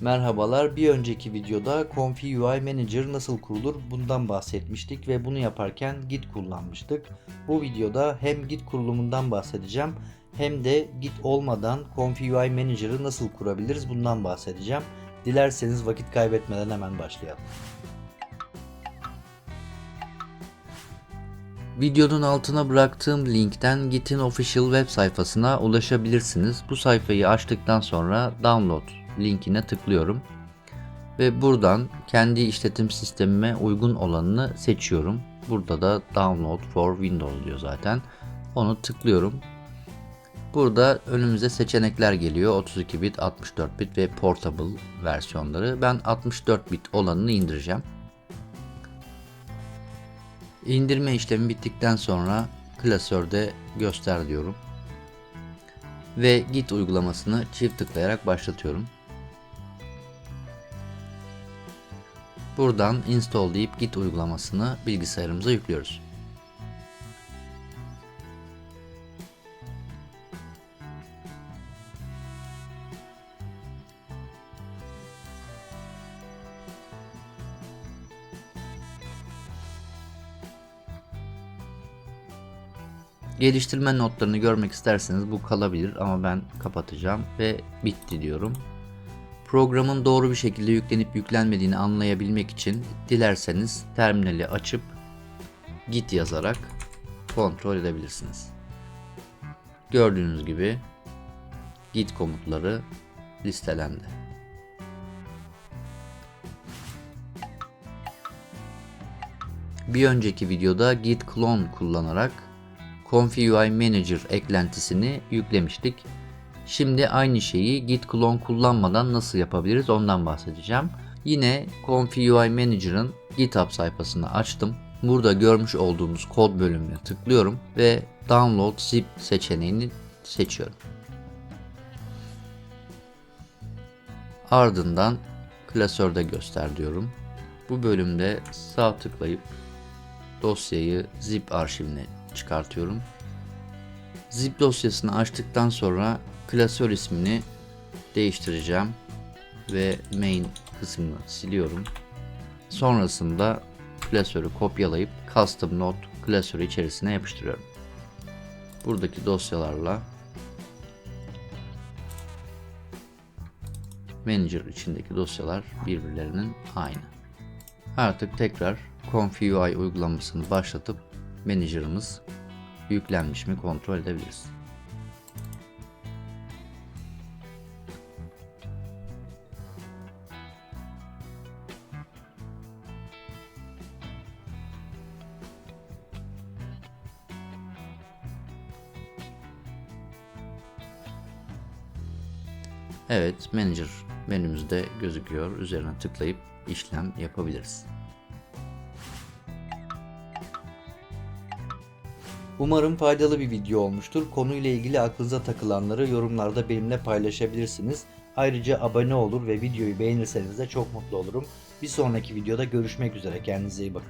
Merhabalar. Bir önceki videoda Confi UI Manager nasıl kurulur bundan bahsetmiştik ve bunu yaparken Git kullanmıştık. Bu videoda hem Git kurulumundan bahsedeceğim hem de Git olmadan Confi UI Manager'ı nasıl kurabiliriz bundan bahsedeceğim. Dilerseniz vakit kaybetmeden hemen başlayalım. Videonun altına bıraktığım linkten Git'in official web sayfasına ulaşabilirsiniz. Bu sayfayı açtıktan sonra download linkine tıklıyorum. Ve buradan kendi işletim sistemime uygun olanını seçiyorum. Burada da download for Windows diyor zaten. Onu tıklıyorum. Burada önümüze seçenekler geliyor. 32 bit, 64 bit ve portable versiyonları. Ben 64 bit olanını indireceğim. İndirme işlemi bittikten sonra klasörde göster diyorum. Ve git uygulamasını çift tıklayarak başlatıyorum. Buradan install deyip git uygulamasını bilgisayarımıza yüklüyoruz. Geliştirme notlarını görmek isterseniz bu kalabilir ama ben kapatacağım ve bitti diyorum. Programın doğru bir şekilde yüklenip yüklenmediğini anlayabilmek için dilerseniz terminali açıp git yazarak kontrol edebilirsiniz. Gördüğünüz gibi git komutları listelendi. Bir önceki videoda git clone kullanarak Confi UI Manager eklentisini yüklemiştik. Şimdi aynı şeyi git clone kullanmadan nasıl yapabiliriz ondan bahsedeceğim. Yine Confi UI Manager'ın GitHub sayfasını açtım. Burada görmüş olduğumuz kod bölümüne tıklıyorum ve Download Zip seçeneğini seçiyorum. Ardından klasörde göster diyorum. Bu bölümde sağ tıklayıp dosyayı zip arşivine çıkartıyorum. Zip dosyasını açtıktan sonra klasör ismini değiştireceğim ve main kısmını siliyorum. Sonrasında klasörü kopyalayıp custom node klasörü içerisine yapıştırıyorum. Buradaki dosyalarla Manager içindeki dosyalar birbirlerinin aynı. Artık tekrar Confi UI uygulamasını başlatıp Manager'ımız yüklenmiş mi kontrol edebiliriz. Evet, Manager menümüzde gözüküyor. Üzerine tıklayıp işlem yapabiliriz. Umarım faydalı bir video olmuştur. Konuyla ilgili aklınıza takılanları yorumlarda benimle paylaşabilirsiniz. Ayrıca abone olur ve videoyu beğenirseniz de çok mutlu olurum. Bir sonraki videoda görüşmek üzere. Kendinize iyi bakın.